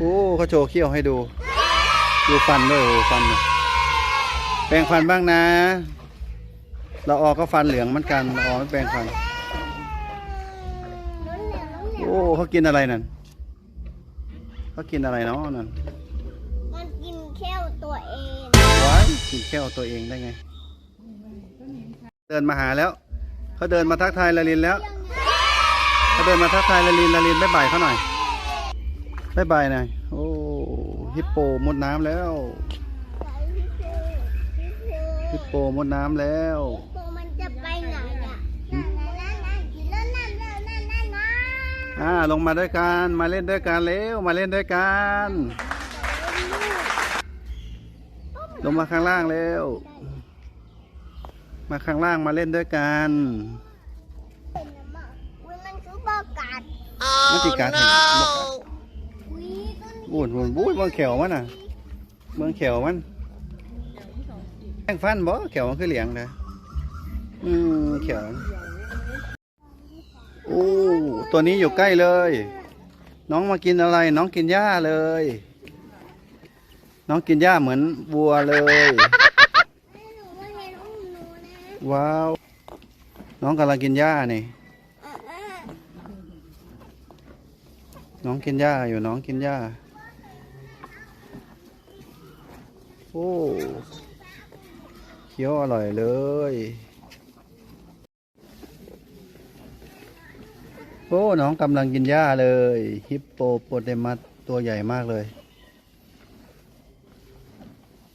โอ้เขาโชว์เขี้ยวให้ดู ดูฟันด้วยโอ้ฟัน แปรงฟันบ้างนะ เราออกก็ฟันเหลืองเหมือนกันเราออกไม่แปรงฟัน โอ้เขากินอะไรนั่นเขากินอะไรเนาะนั่น มันกินแค่ตัวเองว้ายกินแก้วตัวเองได้ไง เดินมาหาแล้ว เขาเดินมาทักทายลาลินแล้ว เขาเดินมาทักทายลาลินลาลินบ๊ายบายเขาหน่อย บ๊ายบายหน่อยโอ้ฮิปโปมุดน้ำแล้วฮิปโปมุดน้ำแล้วตัวมันจะไปไหนอะนั่นนั่นนั่นกินแล้วนั่นนั่นนั่นนั่นนะอ่าลงมาด้วยกันมาเล่นด้วยกันเร็วมาเล่นด้วยกันลงมาข้างล่างเร็วมาข้างล่างมาเล่นด้วยกันเป็นน้ำมันอุ้ยมันคือบอกกัดมันจิการเห็นบอกอะอุ้ยต้น บูดบูดบูดเมืองเขียวมันน่ะ เมืองเขียวมันแป้งฟันบ่เขียวมันคือเหลียงเลยอืมเขียวโอ้ตัวนี้อยู่ใกล้เลย น้องมากินอะไร น้องกินหญ้าเลย น้องกินหญ้าเหมือนวัวเลย ว้าว น้องกำลังกินหญ้านี่น้องกินหญ้าอยู่น้องกินหญ้า โอ้เคี้ยวอร่อยเลยโอ้น้องกำลังกินหญ้าเลย ฮิปโปโปเตมัสตัวใหญ่มากเลย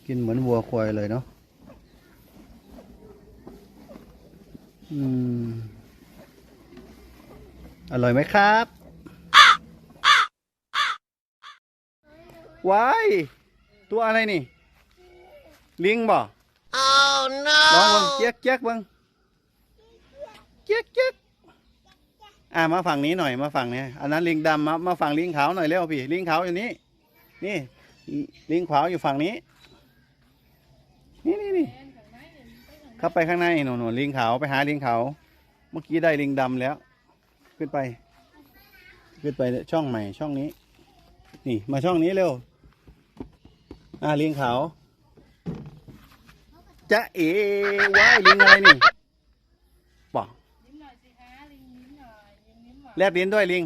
กินเหมือนวัวควายเลยเนาะอืม อร่อยไหมครับว้ายตัวอะไรนี่ ลิงบ่ Oh no ลองเบังเจ๊ยกเจ๊ยกเบังเจ๊ยกเจ๊ยกอ่ามาฝั่งนี้หน่อยมาฝั่งนี้อันนั้นลิงดำมามาฝั่งลิงขาวหน่อยเร็วพี่ลิงขาวอยู่นี้นี่ลิงขาวอยู่ฝั่งนี้ นี่นี่นี่เข้าไปข้างในหนูหนูลิงขาวไปหาลิงขาวเมื่อกี้ได้ลิงดำแล้ว ขึ้นไป ขึ้นไปช่องใหม่ช่องนี้ นี่มาช่องนี้เร็ว อ่าลิงขาว จะเอว้ายลิงอะไรนี่บอกยิ้มหน่อยสิฮะลิงยิ้มหน่อยยิ้มยิ้มหวานแลบลิ้นด้วยลิง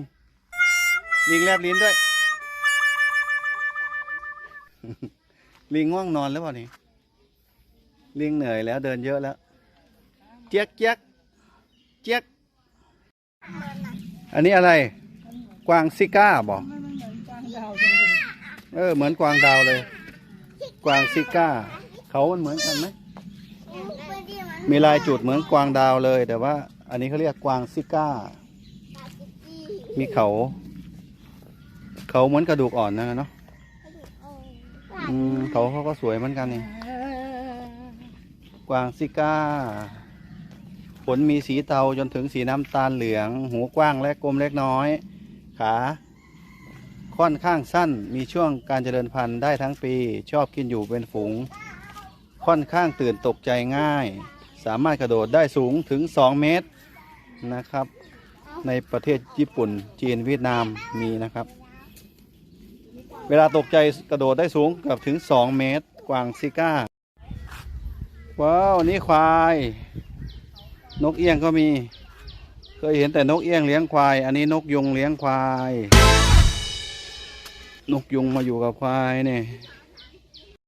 ลิงแลบลิ้นด้วย ลิงง่วงนอนแล้วเปล่านี่ลิงเหนื่อยแล้วเดินเยอะแล้ว เจ๊ยกเจ๊ยกเจ๊ยกอันนี้อะไร กวางซิก้าบอกไม่มันเหมือนกวางดาวจังเลยเออ เหมือนกวางดาวเลย กวางซิก้า เขามันเหมือนกันไหม มีลายจุดเหมือนกวางดาวเลย แต่ว่า อันนี้เขาเรียกกวางซิก้า มีเขา เขาเหมือนกระดูกอ่อนนะเนาะอืมเขาเขาก็สวยเหมือนกันนี่กวางซิก้า ขนมีสีเทาจนถึงสีน้ำตาลเหลือง หูกว้างและกลมเล็กน้อย ขา ค่อนข้างสั้น มีช่วงการเจริญพันธุ์ได้ทั้งปี ชอบกินอยู่เป็นฝูง ค่อนข้างตื่นตกใจง่าย สามารถกระโดดได้สูงถึง 2 เมตรนะครับ ในประเทศญี่ปุ่นจีนเวียดนามมีนะครับ เวลาตกใจกระโดดได้สูงเกือบถึง 2 เมตร กวางซิก้า ว้าว นี่ควาย นกเอี้ยงก็มี เคยเห็นแต่นกเอี้ยงเลี้ยงควาย อันนี้นกยุงเลี้ยงควาย นกยุงมาอยู่กับควายเนี่ย